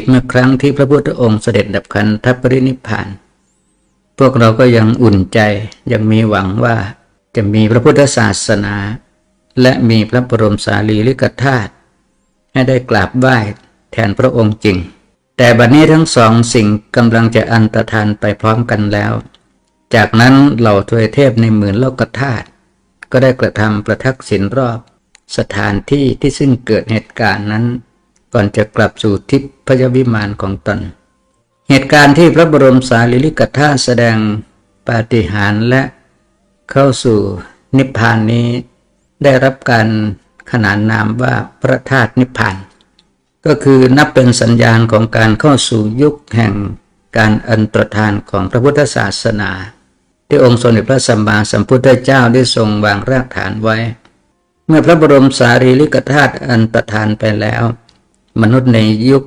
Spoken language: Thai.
ตเมื่อครั้งที่พระพุทธองค์เสด็จดับขันธปรินิพาน พวกเราก็ยังอุ่นใจยังมีหวังว่าจะมีพระพุทธศาสนา และมีพระบรมสารีริกธาตุให้ได้กราบไหว้แทนพระองค์จริง แต่บัดนี้ทั้งสองสิ่งกำลังจะอันตรธานไปพร้อมกันแล้ว จากนั้นเหล่าทวยเทพในหมื่นโลกธาตุก็ได้กระทำประทักษิณรอบสถานที่ที่ซึ่งเกิดเหตุการณ์นั้น ก่อนจะกลับสู่ทิพยวิมานของตน เหตุการณ์ที่พระบรมสารีริกธาตุแสดงปาฏิหาริย์และเข้าสู่นิพพานนี้ ได้รับการขนานนามว่าพระธาตุนิพพาน ก็คือนับเป็นสัญญาณของการเข้าสู่ยุคแห่งการอันตรธานของพระพุทธศาสนา ที่องค์สมเด็จพระสัมมาสัมพุทธเจ้าได้ทรงวางรากฐานไว้ เมื่อพระบรมสารีริกธาตุอันตรธานไปแล้ว มนุษย์ในยุค